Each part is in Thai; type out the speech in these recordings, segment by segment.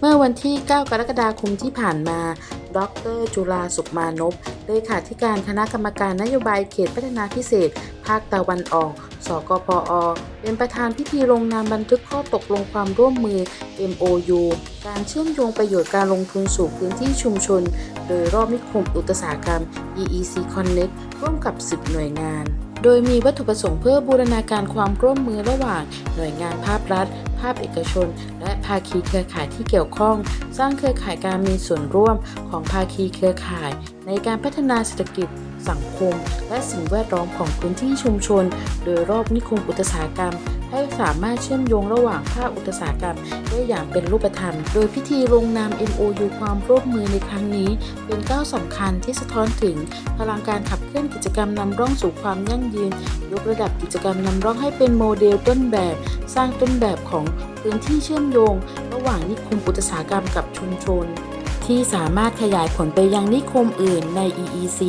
เมื่อวันที่ 9 กรกฎาคมที่ผ่านมา ดร จุฬาสุขมานพเลขาธิการคณะกรรมการนโยบายเขตพัฒนาพิเศษ ภาคตะวันออก สกปอ เป็นประธานพิธีลงนามบันทึกข้อตกลงความร่วมมือ MOU การเชื่อมโยงประโยชน์การลงทุนสู่พื้นที่ชุมชน โดยรอบนิคมอุตสาหกรรม EEC Connect ร่วมกับ 10 หน่วยงาน โดยมีวัตถุประสงค์เพื่อบูรณาการความร่วมมือระหว่าง หน่วยงานภาครัฐ ภาคเอกชน และภาคีเครือข่ายที่เกี่ยวข้อง สร้างเครือข่ายการมีส่วนร่วมของภาคีเครือข่าย ในการพัฒนาเศรษฐกิจ สังคม และสิ่งแวดล้อมของพื้นที่ชุมชน โดยรอบนิคมอุตสาหกรรม ให้สามารถเชื่อมโยงระหว่างภาคอุตสาหกรรมได้อย่างเป็นรูปธรรม โดยพิธีลงนาม MOU ความร่วมมือในครั้งนี้ เป็นก้าวสำคัญที่สะท้อนถึงพลังการขับเคลื่อนกิจกรรมนำร่องสู่ความยั่งยืน ยกระดับกิจกรรมนำร่องให้เป็นโมเดลต้นแบบ สร้างต้นแบบของพื้นที่เชื่อมโยง ระหว่างนิคมอุตสาหกรรมกับชุมชนที่สามารถขยายผลไปยังนิคมอื่นใน EEC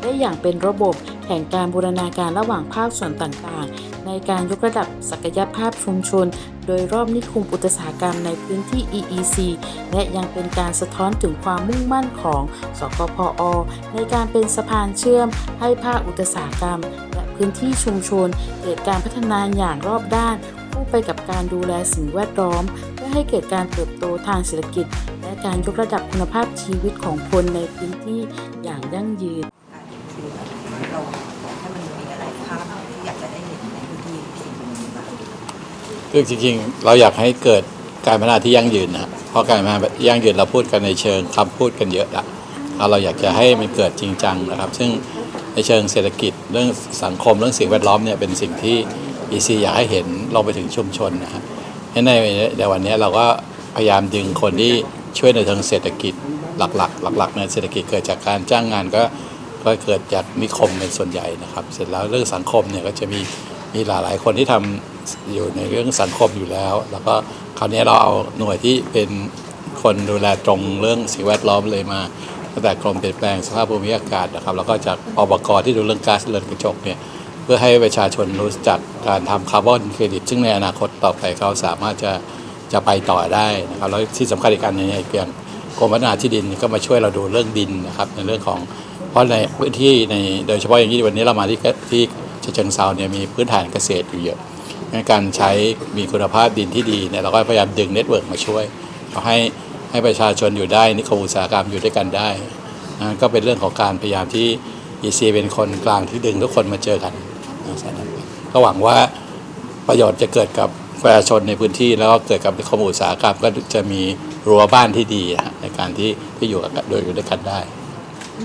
ได้อย่างเป็นระบบแห่งการบูรณาการระหว่างภาคส่วนต่างๆ ในการยกระดับศักยภาพชุมชน โดยรอบนิคมอุตสาหกรรมในพื้นที่ EEC และยังเป็นการสะท้อนถึงความมุ่งมั่นของ สกพอ ในการเป็นสะพานเชื่อม ให้ภาคอุตสาหกรรม และพื้นที่ชุมชน เกิดการพัฒนาอย่างรอบด้านคู่ไปกับการดูแลสิ่งแวดล้อม เพื่อให้เกิดการเติบโตทางเศรษฐกิจ และการยกระดับคุณภาพชีวิตของคนในพื้นที่อย่างยั่งยืน คือเราถ้ามันมีอะไรภาพที่อยากจะได้เห็นในพื้นที่สิ่งนี้บ้าง คือจริงๆ เราอยากให้เกิดการพัฒนาที่ยั่งยืนนะครับเพราะการพัฒนายั่งยืนเราพูดกันในเชิงคำพูดกันเยอะละเราอยากจะให้มันเกิดจริงจังนะครับ ซึ่งในเชิงเศรษฐกิจเรื่องสังคมเรื่องสิ่งแวดล้อมเนี่ยเป็นสิ่งที่ EC อยากให้เห็นลงไปถึงชุมชนนะครับในในวันนี้เราก็พยายามดึงคนที่ช่วยในทางเศรษฐกิจหลักๆ หลักๆในเศรษฐกิจเกิดจากการจ้างงานก็ก็เกิดจากนิคมเป็นส่วนใหญ่นะครับ เสร็จแล้วเรื่องสังคมเนี่ยก็จะมีมีหลายๆคนที่ทำ อยู่ในเรื่องสังคมอยู่แล้ว แล้วก็คราวนี้เราเอาหน่วยที่เป็นคนดูแลตรงเรื่องสิ่งแวดล้อมเลยมาตั้งแต่กรมเปลี่ยนแปลงสภาพภูมิอากาศนะครับแล้วก็จากอบกที่ดูเรื่องก๊าซเรือนกระจกเนี่ยเพื่อให้ประชาชนรู้จักการทำคาร์บอนเครดิต ซึ่งในอนาคตต่อไปเขาสามารถจะจะไปต่อได้นะครับแล้วที่สำคัญอีกอันนึงเนี่ยเกี่ยวกับกรมพัฒนาที่ดินก็มาช่วยเราดูเรื่องดินนะครับในเรื่องของเพราะในพื้นที่ในโดยเฉพาะอย่างยิ่งวันนี้เรามาที่ที่เชิงเซาเนี่ยมีพื้นฐานเกษตรอยู่เยอะ งั้นการใช้มีคุณภาพดินที่ดีเนี่ยเราก็พยายามดึงเน็ตเวิร์กมาช่วยเอาให้ให้ประชาชนอยู่ได้นิคมอุตสาหกรรมอยู่ด้วยกันได้นะก็เป็นเรื่องของการพยายามที่ EC เป็นคนกลางที่ดึงทุกคนมาเจอกันก็หวังว่าประโยชน์จะเกิดกับประชาชนในพื้นที่แล้วก็เกิดกับนิคมอุตสาหกรรมก็จะมีรั้วบ้านที่ดีนะฮะในการที่ที่อยู่กับโดยอยู่ด้วยกันได้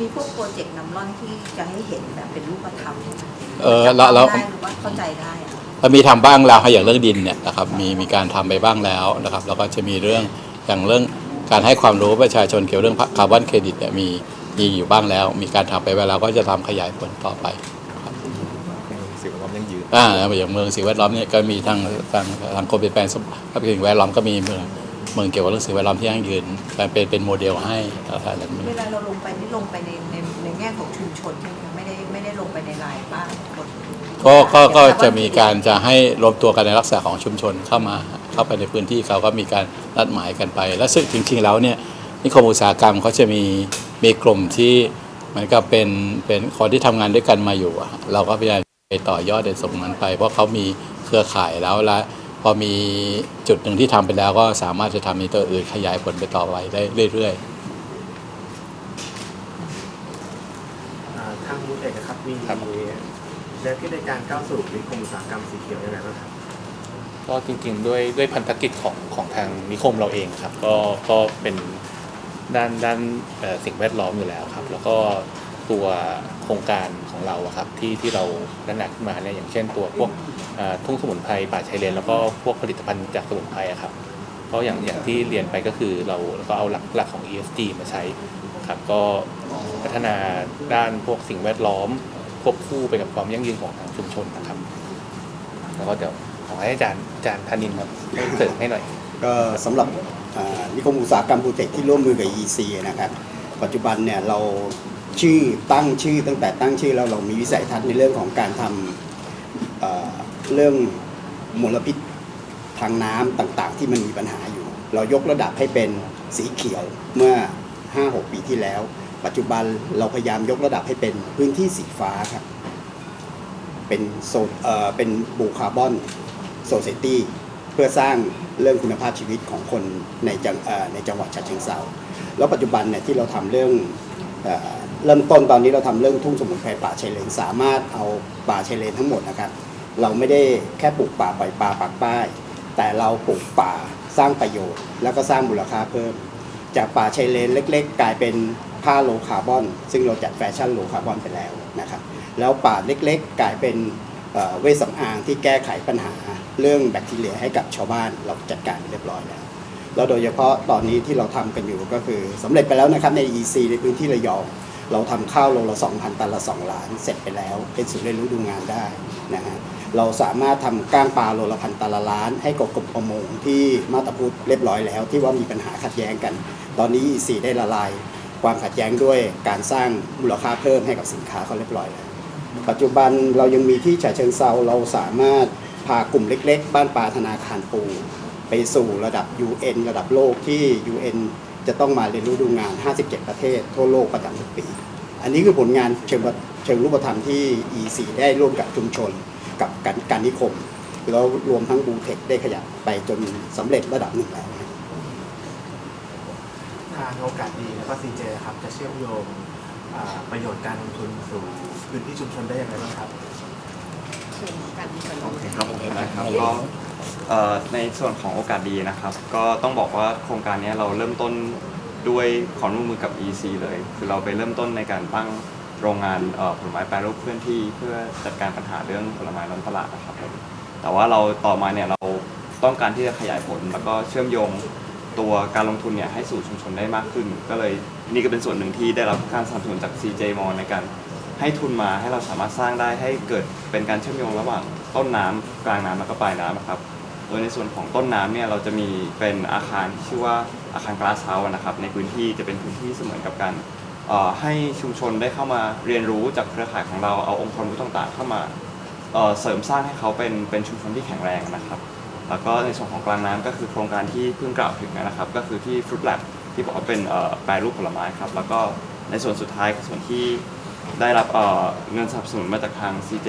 มีพวกโปรเจกต์นำร่องที่จะให้เห็นแบบเป็นรูปธรรมเออแล้วแล้วได้หรือว่าเข้าใจได้ อะเรามีทำบ้างแล้วครับอย่างเรื่องดินเนี่ยนะครับมีมีการทำไปบ้างแล้วนะครับ แล้วก็จะมีเรื่องอย่างเรื่องการให้ความรู้ประชาชนเกี่ยวเรื่องคาร์บอนเครดิตเนี่ยมีมีอยู่บ้างแล้ว มีการทำไปไว้แล้วก็จะทำขยายผลต่อไปสิ่งแวดล้อมยั่งยืนอ่าอย่างเมืองสิ่งแวดล้อมเนี่ยก็มีทางทางทางกรมเปลี่ยนแปลงสภาพสิ่งแวดล้อมก็มีเมืองเมืองเกี่ยวกับเรื่องสิ่งแวดล้อมที่ยั่งยืนการเป็นเป็นโมเดลให้อะไรแบบนี้เวลาเราลงไปนี่ลงไปในในในแง่ของชุมชนใช่ไหมคะไม่ได้ไม่ได้ลงไปในรายบ้านคน ก็ก็ก็จะมีการจะให้รวมตัวกันในลักษณะของชุมชนเข้ามาเข้าไปในพื้นที่เขาก็มีการนัดหมายกันไป และซึ่งจริงๆแล้วเนี่ยนิคมอุตสาหกรรมเขาจะมีมีกลุ่มที่มันก็เป็นเป็นคนที่ทำงานด้วยกันมาอยู่อะเราก็พยายามไปต่อยอดในส่งนั้นไป เพราะเขามีเครือข่ายแล้วและพอมีจุดหนึ่งที่ทำไปแล้วก็สามารถจะทำในตัวอื่นขยายผลไปต่อไปได้เรื่อยๆอ่าทางมูเอกอะครับมีครับแนวคิดในการก้าวสู่นิคมอุตสาหกรรมสีเขียวยังไงบ้างครับก็จริงๆด้วยด้วยพันธกิจของของทางนิคมเราเองครับ ก็ก็เป็นด้านด้านเอ่อสิ่งแวดล้อมอยู่แล้วครับ แล้วก็ตัวโครงการของเราอะครับที่ที่เราดันหนักขึ้นมาเนี่ยอย่างเช่นตัวพวกเอ่อทุ่งสมุนไพรป่าชายเลนแล้วก็พวกผลิตภัณฑ์จากสมุนไพรอะครับเพราะอย่างอย่างที่เรียนไปก็คือเราเราก็เอาหลักหลักของ ESG มาใช้ครับก็พัฒนาด้านพวกสิ่งแวดล้อม ควบคู่ไปกับความยั่งยืนของทางชุมชนนะครับ แล้วก็เดี๋ยวขอให้อาจารย์อาจารย์ธนินครับเสริมให้หน่อย ก็สำหรับอ่านิคมอุตสาหกรรมภูเทคที่ร่วมมือกับ EC นะครับ ปัจจุบันเนี่ยเราชื่อตั้งชื่อตั้งแต่ตั้งชื่อแล้วเรามีวิสัยทัศน์ในเรื่องของการทำเอ่อเรื่องมลพิษทางน้ำต่างๆ ที่มันมีปัญหาอยู่ เรายกระดับให้เป็นสีเขียวเมื่อ 5-6 ปีที่แล้ว ปัจจุบันเราพยายามยกระดับให้เป็นพื้นที่สีฟ้าครับ เป็นโซนเอ่อเป็นบูคาร์บอนโซเซตี้เพื่อสร้างเรื่องคุณภาพชีวิตของคนในจังเอ่อในจังหวัดฉะเชิงเทราแล้วปัจจุบันเนี่ยที่เราทำเรื่องเอ่อเริ่มต้นตอนนี้เราทำเรื่องทุ่งสมุนไพรป่าชายเลนสามารถเอาป่าชายเลนทั้งหมดนะครับ เราไม่ได้แค่ปลูกป่าปล่อยป่าปักป้าย แต่เราปลูกป่าสร้างประโยชน์ แล้วก็สร้างมูลค่าเพิ่ม จากป่าชายเลนเล็ก ๆ กลายเป็น ผ้าโลคาร์บอน ซึ่งเราจัดแฟชั่นโลคาร์บอนไปแล้วนะครับแล้วป่าเล็กๆ กลายเป็นเวชสำอางที่แก้ไขปัญหาเรื่องแบคทีเรียให้กับชาวบ้านเราจัดการเรียบร้อยแล้วแล้วโดยเฉพาะตอนนี้ที่เราทำกันอยู่ก็คือสำเร็จไปแล้วนะครับใน EC ในพื้นที่ระยอง เราทำข้าวโลละ 2,000 ตันละ 2 ล้าน เสร็จไปแล้ว เป็นศูนย์เรียนรู้ดูงานได้นะฮะเราสามารถทำก้างปลาโลละพันตันละล้าน ให้กับกรมประมงที่มาตาพุทธเรียบร้อยแล้ว ที่ว่ามีปัญหาขัดแย้งกัน ตอนนี้ EC ได้ละลาย ความขัดแย้งด้วยการสร้างมูลค่าเพิ่มให้กับสินค้าเขาเรียบร้อยแล้วปัจจุบันเรายังมีที่ฉะเชิงเซาเราสามารถพากลุ่มเล็ก ๆ บ้านปลาธนาคารปู ไปสู่ระดับ UN ระดับโลกที่ UN จะต้องมาเรียนรู้ดูงาน 57 ประเทศ ทั่วโลกประจำทุกปี อันนี้คือผลงานเชิงเชิงรูปธรรมที่ EC ได้ร่วมกับชุมชน กับการการนิคม แล้วรวมทั้งบูเทคได้ขยับไปจนสำเร็จระดับหนึ่งแล้ว ทางโอกาสดีแล้วก็ซีเจครับจะเชื่อมโยงอ่าประโยชน์การลงทุนสู่พื้นที่ชุมชนได้ยังไงบ้างครับโอเคครับผมนะครับก็เอ่อในส่วนของโอกาสดีนะครับ ก็ต้องบอกว่าโครงการนี้เราเริ่มต้นด้วยความร่วมมือกับ EC เลย คือเราไปเริ่มต้นในการตั้งโรงงานเอ่อผลไม้แปรรูปเคลื่อนที่เพื่อจัดการปัญหาเรื่องผลไม้ล้นตลาดนะครับผมแต่ว่าเราต่อมาเนี่ยเราต้องการที่จะขยายผลแล้วก็เชื่อมโยง ตัวการลงทุนเนี่ยให้สู่ชุมชนได้มากขึ้น ก็เลยนี่ก็เป็นส่วนหนึ่งที่ได้รับการสนับสนุนจาก CJ m o ในการให้ทุนมาให้เราสามารถสร้างได้ให้เกิดเป็นการเชื่อมโยงระหว่างต้นน้ำกลางน้ำแล้วก็ปลายน้ำนะครับ โดยในส่วนของต้นน้ำเนี่ยเราจะมีเป็นอาคารที่ชื่อว่าอาคารกลาสเฮาส์นะครับ ในพื้นที่จะเป็นพื้นที่เสมือนกับการให้ชุมชนได้เข้ามาเรียนรู้จากเครือข่ายของเราเอาองค์ความรู้ต่างๆ เข้ามาเสริมสร้างให้เขาเป็นเป็นชุมชนที่แข็งแรงนะครับ แล้วก็ในส่วนของกลางน้ำก็คือโครงการที่เพิ่งกล่าวถึงนะครับ ก็คือที่ Fruit Lab ที่บอกว่าเป็นแปรรูปผลไม้ครับ แล้วก็ในส่วนสุดท้ายส่วนที่ได้รับเเงินสนับสนุนมาจากทาง CJ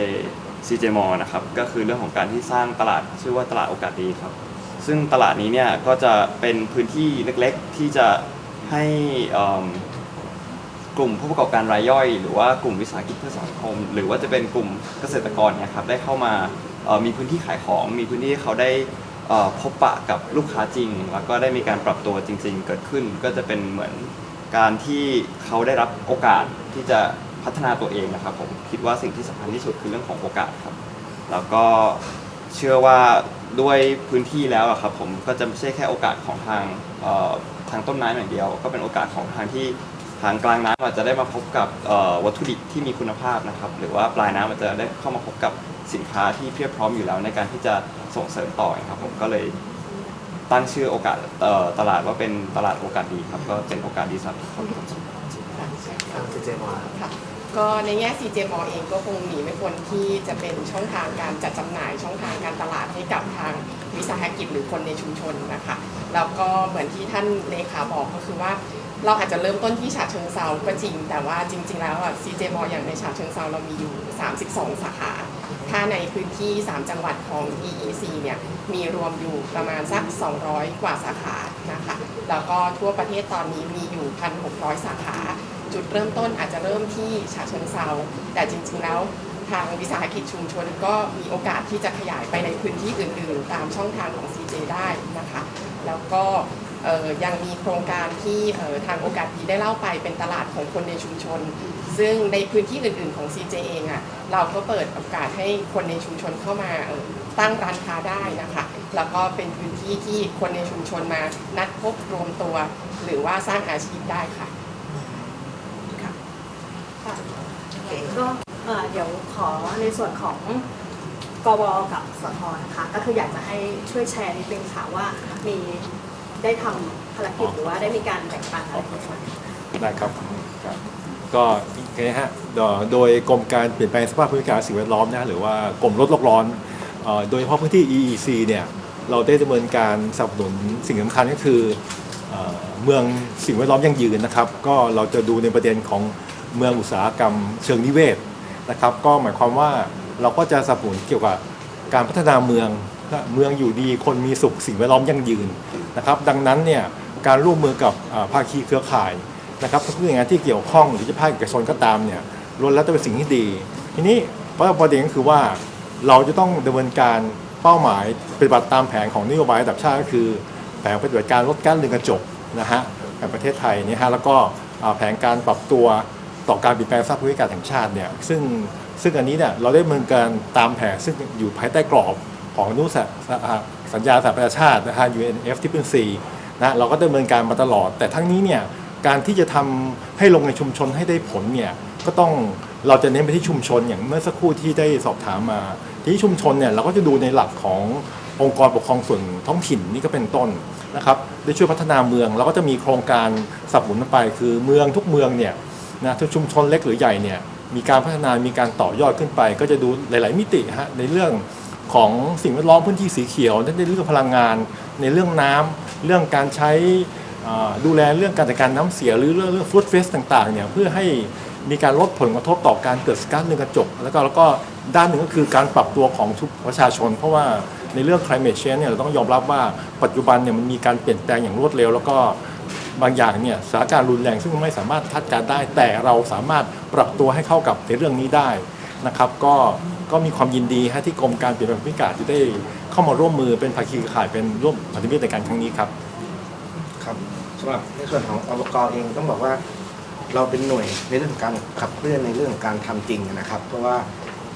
CJ m o นะครับ ก็คือเรื่องของการที่สร้างตลาดชื่อว่าตลาดโอกาสดีครับ ซึ่งตลาดนี้เนี่ยก็จะเป็นพื้นที่เล็กๆ ที่จะให้กลุ่มผู้ประกอบการรายย่อย หรือว่ากลุ่มวิสาหกิจเพื่อสังคม หรือว่าจะเป็นกลุ่มเกษตรกรเนี่ยครับได้เข้ามา มีพื้นที่ขายของ มีพื้นที่เขาได้พบปะกับลูกค้าจริง แล้วก็ได้มีการปรับตัวจริง ๆ เกิดขึ้น ก็จะเป็นเหมือนการที่เขาได้รับโอกาสที่จะพัฒนาตัวเองนะครับผมคิดว่าสิ่งที่สำคัญที่สุดคือเรื่องของโอกาสครับ แล้วก็เชื่อว่าด้วยพื้นที่แล้วครับผมก็จะไม่ใช่แค่โอกาสของทางทางต้นน้ำอย่างเดียว ก็เป็นโอกาสของทางที่ทางกลางน้ำอาจจะได้มาพบกับวัตถุดิบที่มีคุณภาพนะครับ หรือว่าปลายน้ำอาจจะได้เข้ามาพบกับ สินค้าที่เพียบพร้อมอยู่แล้วในการที่จะส่งเสริมต่อครับผมก็เลยตั้งชื่อโอกาสเอ่อตลาดว่าเป็นตลาดโอกาสดีครับก็เป็นโอกาสดีสำหรับทุกคนทางซีเจมาค่ะก็ในแง่ CJ m o เองก็คงหนีไม่พ้นที่จะเป็นช่องทางการจัดจำหน่ายช่องทางการตลาดให้กับทางวิสาหกิจหรือคนในชุมชนนะคะแล้วก็เหมือนที่ท่านเลขาบอกก็คือว่าเราอาจจะเริ่มต้นที่ฉะเชิงเซาก็จริง แต่ว่าจริง ๆ แล้วอะ CJ m o อย่างในฉะเชิงเซาเรามีอยู่ 32 สาขา ถ้าในพื้นที่ 3 จังหวัดของ EEC เนี่ยมีรวมอยู่ประมาณสัก 200 กว่าสาขานะคะ แล้วก็ทั่วประเทศตอนนี้มีอยู่ 1,600 สาขา จุดเริ่มต้นอาจจะเริ่มที่ฉะเชิงเซาแต่จริงๆแล้วทางวิสาหกิจชุมชนก็มีโอกาสที่จะขยายไปในพื้นที่อื่นๆ ตามช่องทางของ CJ ได้นะคะ แล้วก็ยังมีโครงการที่ทางโอกาสดีได้เล่าไปเป็นตลาดของคนในชุมชน ซึ่งในพื้นที่อื่น ๆของ CJ เองอะเราก็เปิดโอกาสให้คนในชุมชนเข้ามาเอ่อตั้งร้านค้าได้นะคะแล้วก็เป็นพื้นที่ที่คนในชุมชนมานัดพบรวมตัว หรือว่าสร้างอาชีพได้ค่ะก็เอ่อเดี๋ยวขอในส่วนของกวกับสทนะคะ ก็คืออยากจะให้ช่วยแชร์นิดนึงค่ะว่ามีได้ทำภารกิจหรือว่าได้มีการแบ่งปันอะไรกันไหมได้ครับครับ ก็อย่างนี้ฮะโดยกรมการเปลี่ยนแปลงสภาพภูมิอากาศสิ่งแวดล้อมนะหรือว่ากรมลดโลกร้อนโดยเฉพาะพื้นที่ EEC เนี่ยเราได้ดำเนินการสนับสนุนสิ่งสำคัญก็คือเมืองสิ่งแวดล้อมยั่งยืนนะครับ ก็เราจะดูในประเด็นของเมืองอุตสาหกรรมเชิงนิเวศนะครับ ก็หมายความว่าเราก็จะสนับสนุนเกี่ยวกับการพัฒนาเมืองเมืองอยู่ดีคนมีสุขสิ่งแวดล้อมยั่งยืนนะครับ ดังนั้นเนี่ยการร่วมมือกับภาคีเครือข่าย นะครับทุกหน่วยงานที่เกี่ยวข้องหรือจะภาคเอกชนก็ตามเนี่ยล้วนแล้วจะเป็นสิ่งที่ดี ทีนี้ประเด็นก็คือว่าเราจะต้องดำเนินการเป้าหมายปฏิบัติตามแผนของนโยบายระดับชาติก็คือแผนปฏิบัติการลดกาซเรือนกระจกนะฮะแห่งประเทศไทยนี่ฮะแล้วก็แผนการปรับตัวต่อการเปลี่ยนแปลงสภาพภูมิอากาศแห่งชาติเนี่ยซึ่งซึ่งอันนี้เนี่ยเราได้ดำเนินการตามแผนซึ่งอยู่ภายใต้กรอบของอนุสาสัญญาสหประชาชาตินะฮะ UNF ที่เป็น C นะเราก็ดำเนินการมาตลอด แต่ทั้งนี้เนี่ย การที่จะทำให้ลงในชุมชนให้ได้ผลเนี่ยก็ต้องเราจะเน้นไปที่ชุมชนอย่างเมื่อสักครู่ที่ได้สอบถามมาที่ชุมชนเนี่ยเราก็จะดูในหลักขององค์กรปกครองส่วนท้องถิ่นนี่ก็เป็นต้นนะครับได้ช่วยพัฒนาเมืองเราก็จะมีโครงการสนับสนุนไปคือเมืองทุกเมืองเนี่ยนะทุกชุมชนเล็กหรือใหญ่เนี่ยมีการพัฒนามีการต่อยอดขึ้นไป ก็จะดูหลาย ๆ มิติฮะในเรื่องของสิ่งแวดล้อมพื้นที่สีเขียวในเรื่องพลังงาน ในเรื่องน้ำเรื่องการใช้ ดูแลเรื่องการจัดการน้ำเสียหรือเรื่องเรื่องฟู้ดเฟสต่างๆเนี่ยเพื่อให้มีการลดผลกระทบต่อการเกิดก๊าซเรือนกระจก แล้วก็แล้วก็ด้านหนึ่งก็คือการปรับตัวของทุกประชาชน เพราะว่าในเรื่อง climate change เนี่ยเราต้องยอมรับว่าปัจจุบันเนี่ยมันมีการเปลี่ยนแปลงอย่างรวดเร็ว แล้วก็บางอย่างเนี่ยสถานการณ์รุนแรงซึ่งไม่สามารถคาดการได้ แต่เราสามารถปรับตัวให้เข้ากับในเรื่องนี้ได้นะครับก็ก็มีความยินดีฮะที่กรมการเปลี่ยนแปลงภูมิอากาศที่ได้เข้ามาร่วมมือเป็นภาคีข่ายเป็นร่วมพันธมิตรในการครั้งนี้ครับ สำหรับในส่วนของอบกเองต้องบอกว่า เราเป็นหน่วยในเรื่องของการขับเคลื่อนในเรื่องของการทำจริงนะครับ เพราะว่า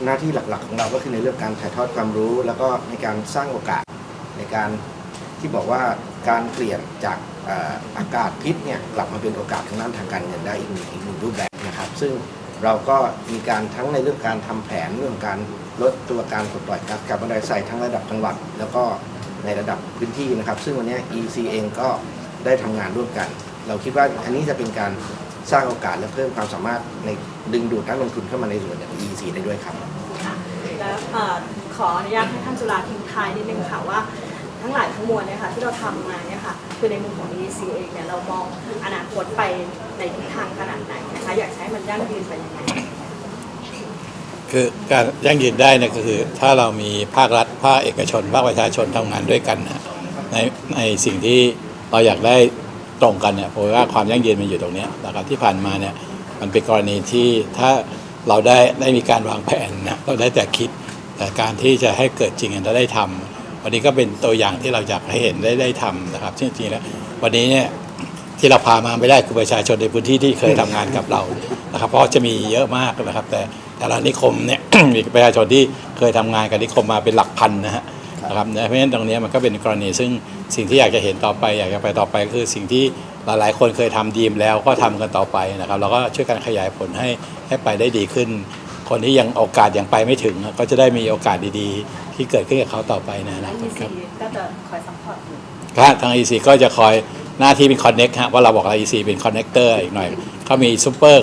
หน้าที่หลักๆ ของเราก็คือในเรื่องการถ่ายทอดความรู้ แล้วก็ในการสร้างโอกาสในการที่บอกว่าการเปลี่ยนจากอากาศพิษเนี่ยกลับมาเป็นโอกาสทางด้านทางการเงินได้อีกหนึ่งอีกหนึ่งรูปแบบนะครับ ซึ่งเราก็มีการทั้งในเรื่องการทำแผนเรื่องการลดตัวการปลดปล่อยก๊าซคาร์บอนไดออกไซด์ทั้งระดับจังหวัด แล้วก็ในระดับพื้นที่นะครับ ซึ่งวันนี้ EC เองก็ ได้ทำงานร่วมกัน เราคิดว่าอันนี้จะเป็นการสร้างโอกาสและเพิ่มความสามารถในดึงดูดนักลงทุนเข้ามาในส่วนของ EEC ได้ด้วยครับค่ะแล้วเอ่อขออนุญาตให้ท่านจุฬาทิ้งท้ายนิดนึงค่ะว่าทั้งหลายทั้งมวลเนี่ยค่ะที่เราทำมาเนี่ยค่ะคือในมุมของ EC เองเนี่ยเรามองอนาคตไปในทิศทางขนาดไหนนะคะอยากจะให้มันยั่งยืนไปยังไงคือการยั่งยืนได้เนี่ยก็คือ ถ้าเรามีภาครัฐภาคเอกชนภาคประชาชนทำงานด้วยกันนะในในสิ่งที่ เราอยากได้ตรงกันเนี่ยเพราะว่าความยั่งยืนมันอยู่ตรงนี้นะครับที่ผ่านมาเนี่ยมันเป็นกรณีที่ถ้าเราได้ได้มีการวางแผนนะเราได้แต่คิดแต่การที่จะให้เกิดจริงเราได้ทำวันนี้ก็เป็นตัวอย่างที่เราอยากให้เห็นได้ได้ทำนะครับจริงๆแล้ววันนี้เนี่ยที่เราพามาไม่ได้คือประชาชนในพื้นที่ที่เคยทำงานกับเรานะครับ เพราะจะมีเยอะมากนะครับ แต่แต่ละนิคมเนี่ยมีประชาชนที่เคยทำงานกับนิคมมาเป็นหลักพันนะฮะ นะครับเพราะฉะนั้นตรงเนี้ยมันก็เป็นกรณีซึ่งสิ่งที่อยากจะเห็นต่อไป อยากจะไปต่อไปคือสิ่งที่หลายๆ คนเคยทำดีมแล้วก็ทำกันต่อไปนะครับเราก็ช่วยกันขยายผลให้ให้ไปได้ดีขึ้น คนที่ยังโอกาสยังไปไม่ถึง ก็จะได้มีโอกาสดีๆ ที่เกิดขึ้นกับเขาต่อไปในอนาคต EC ครับก็จะคอยซัพพอร์ตอยู่ครับทาง EC ก็จะคอยหน้าที่เป็น Connect ฮะว่าเราบอกว่า EC เป็น Connector อีกหน่อยเขามี Super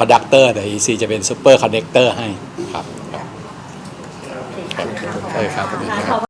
Conductor แต่ EC จะเป็น Super Connector ให้ครับครับโอเคค่ะโอเคครับขอบ